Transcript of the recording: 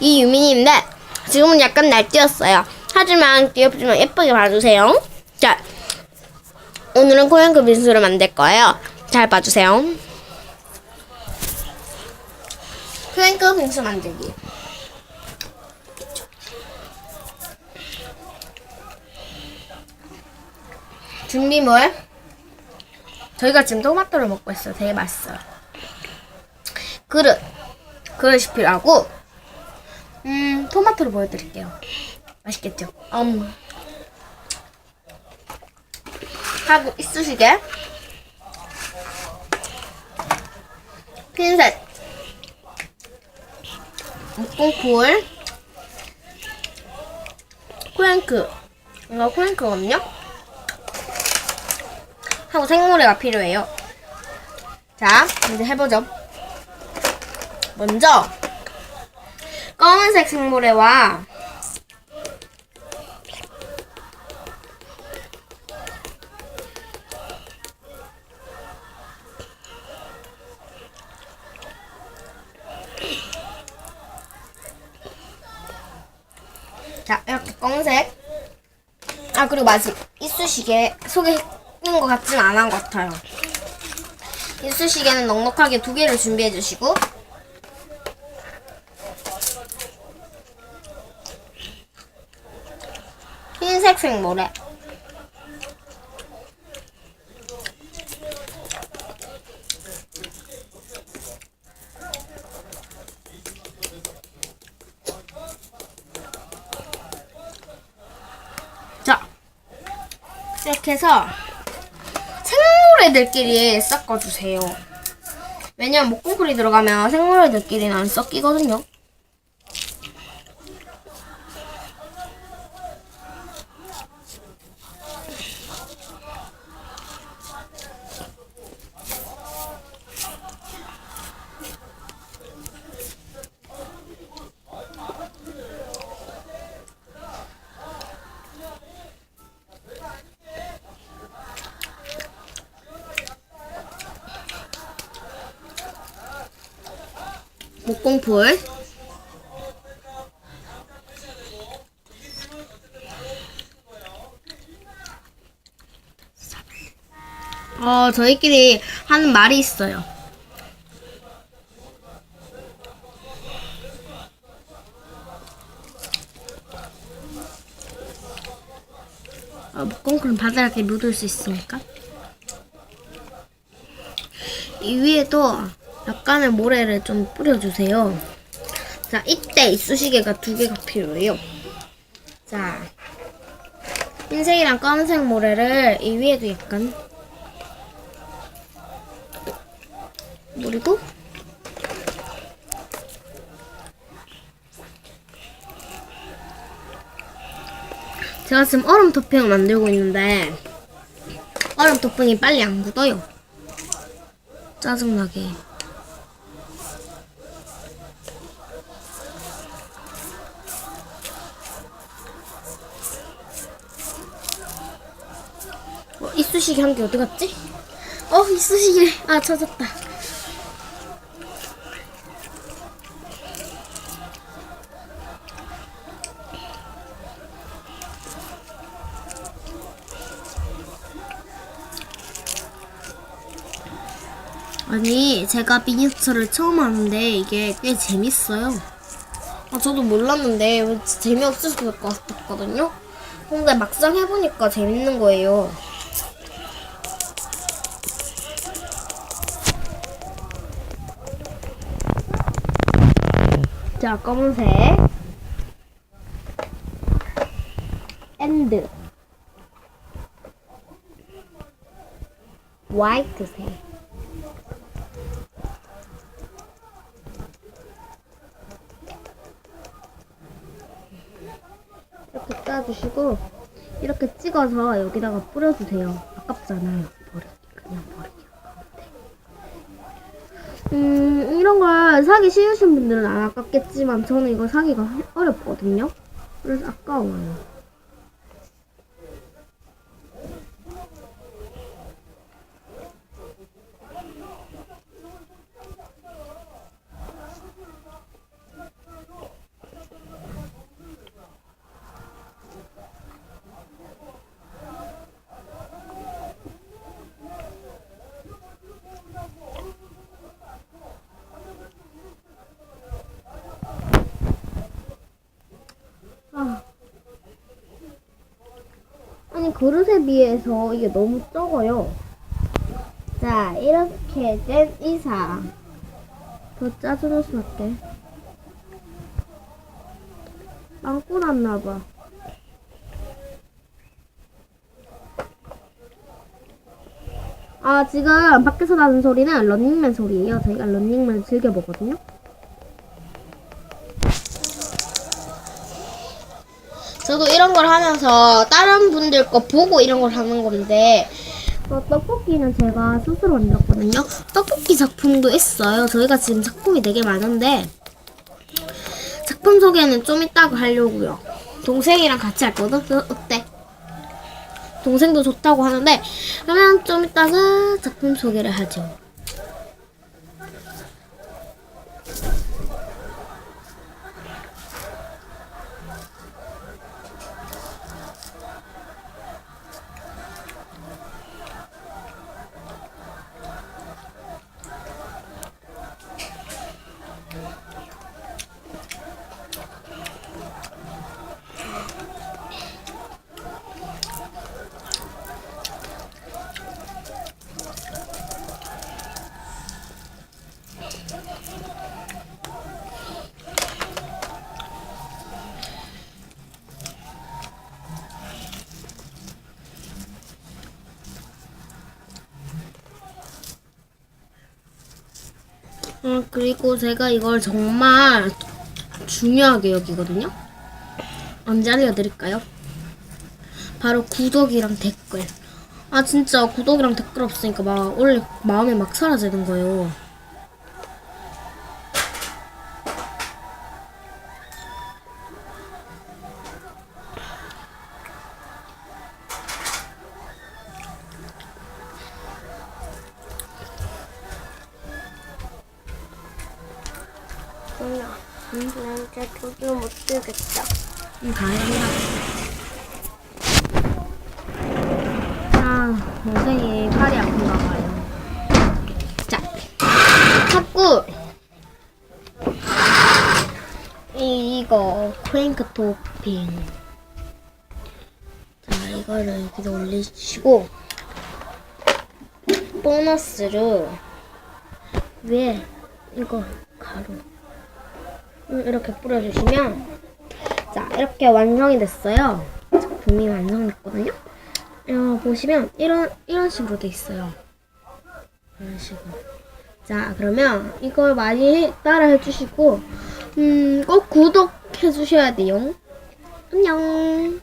이 유민이인데 지금은 약간 날뛰었어요. 하지만 귀엽지만 예쁘게 봐주세요. 자, 오늘은 코양크 빙수를 만들 거예요. 잘 봐주세요. 코양크 빙수 만들기. 준비물. 저희가 지금 토마토를 먹고 있어요. 되게 맛있어요. 그릇. 그릇이 필요하고, 음, 토마토를 보여드릴게요. 맛있겠죠? 음. 하고, 이쑤시개. 핀셋. 목공풀. 코랭크. 이거 코랭크거든요? 하고 생모래가 필요해요. 자, 이제 해보죠. 먼저 검은색 생모래와 자, 이렇게 검은색. 아, 그리고 마지 이쑤시개 속에 있는 것 같진 않은 것 같아요. 이쑤시개는 넉넉하게 두 개를 준비해 주시고 흰색 생모래 자 이렇게 해서 생모래들끼리 섞어주세요. 왜냐면 목공풀이 들어가면 생모래들끼리는 안 섞이거든요. 목공풀. 어, 저희끼리 하는 말이 있어요. 어, 목공풀은 바닥에 묻을 수 있으니까. 이 위에도 약간의 모래를 좀 뿌려주세요. 자, 이때 이쑤시개가 두 개가 필요해요. 자, 흰색이랑 검은색 모래를 이 위에도 약간 뿌리고 제가 지금 얼음 토핑을 만들고 있는데 얼음 토핑이 빨리 안 굳어요. 짜증나게. 이쑤시개 한 개 어디 갔지? 어, 이쑤시개. 아, 찾았다. 아니, 제가 미니어처를 처음 하는데 이게 꽤 재밌어요. 아, 저도 몰랐는데 재미없을 것 같았거든요. 근데 막상 해보니까 재밌는 거예요. 자, 검은색. 엔드. 화이트색. 이렇게 짜주시고 이렇게 찍어서 여기다가 뿌려주세요. 아깝잖아요. 버리 그냥 버리기. 음 이런 걸 사기 쉬우신 분들은 안 아깝겠지만 저는 이거 사기가 어렵거든요. 그래서 아까워요. 그릇에 비해서 이게 너무 적어요. 자, 이렇게 된 이상. 더 짜주는 수밖에. 빵꾸 났나봐. 아, 지금 밖에서 나는 소리는 런닝맨 소리예요. 저희가 런닝맨 즐겨 보거든요. 저도 이런 걸 하면서 다른 분들 거 보고 이런 걸 하는 건데 어, 떡볶이는 제가 스스로 만들었거든요. 떡볶이 작품도 있어요. 저희가 지금 작품이 되게 많은데 작품 소개는 좀 이따가 하려고요. 동생이랑 같이 할 거든? 어, 어때? 동생도 좋다고 하는데 그러면 좀 이따가 작품 소개를 하죠. 음, 그리고 제가 이걸 정말 중요하게 여기거든요. 언제 알려드릴까요? 바로 구독이랑 댓글. 아 진짜 구독이랑 댓글 없으니까 막 원래 마음이 막 사라지는 거예요. 그냥 난 이제 도저히 못 들겠다. 음, 다행이다. 아, 동생이 팔이 아픈가 봐요. 자, 자꾸 이, 이거 크랭크 토핑. 자, 이거를 여기다 올리시고 보너스를 위에 이거 가루 음, 이렇게 뿌려주시면 자 이렇게 완성이 됐어요. 작품이 완성됐거든요. 어, 보시면 이런 이런 식으로 돼 있어요. 이런 식으로. 자 그러면 이걸 많이 따라 해주시고 음, 꼭 구독해 주셔야 돼요. 안녕